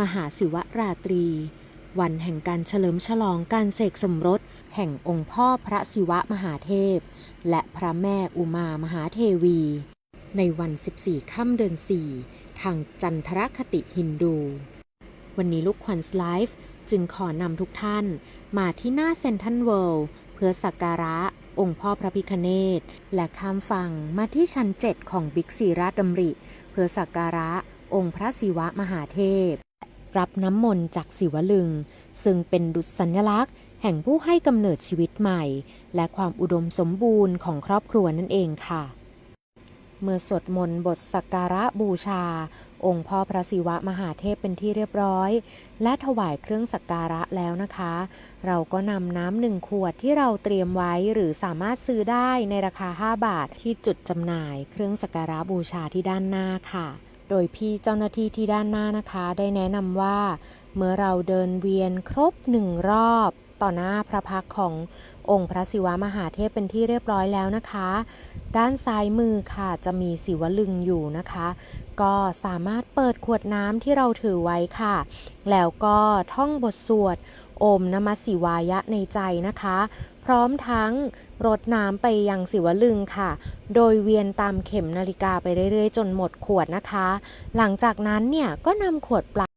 มหาศิวราตรี วันแห่งการเฉลิมฉลองการเสกสมรส แห่งองค์พ่อพระศิวะมหาเทพ และพระแม่อุมามหาเทวี ในวัน 14 ค่ำเดือน4 ทางจันทรคติฮินดู วันนี้ลูกควันไลฟ์จึงขอนำทุกท่านมาที่หน้าเซนทันเวิลด์เพื่อสักการะองค์พ่อพระพิคเนตและข้ามฝั่งมาที่ชั้น7ของบิ๊กซีราชดำริ เพื่อสักการะองค์พระศิวะมหาเทพ รับน้ำมนต์จากศิวลึง ซึ่งเป็นดุจสัญลักษณ์ แห่งผู้ให้กำเนิดชีวิตใหม่ และความอุดมสมบูรณ์ของครอบครัวนั่นเองค่ะ เมื่อสวดมนต์บทสักการะบูชา องค์พ่อพระศิวะมหาเทพเป็นที่เรียบร้อย และถวายเครื่องสักการะแล้วนะคะ เราก็นำน้ำหนึ่งขวดที่เราเตรียมไว้หรือสามารถซื้อได้ในราคา 5 บาทที่จุดจำหน่าย เครื่องสักการะบูชาที่ด้านหน้าค่ะ โดยพี่เจ้าหน้าที่ที่ด้านหน้านะคะได้แนะนำว่า เมื่อเราเดินเวียนครบหนึ่งรอบ ต่อหน้าพระพักขององค์พระศิวะมหาเทพเป็นที่เรียบร้อยแล้วนะคะ ด้านซ้ายมือค่ะจะมีศิวลึงอยู่นะคะ ก็สามารถเปิดขวดน้ำที่เราถือไว้ค่ะ แล้วก็ท่องบทสวด อมนมัสิวายะในใจนะคะ พร้อมทั้งรดน้ำไปยังศิวลึงค่ะ โดยเวียนตามเข็มนาฬิกาไปเรื่อยๆ จนหมดขวดนะคะ หลังจากนั้นเนี่ยก็นำขวดเปล่า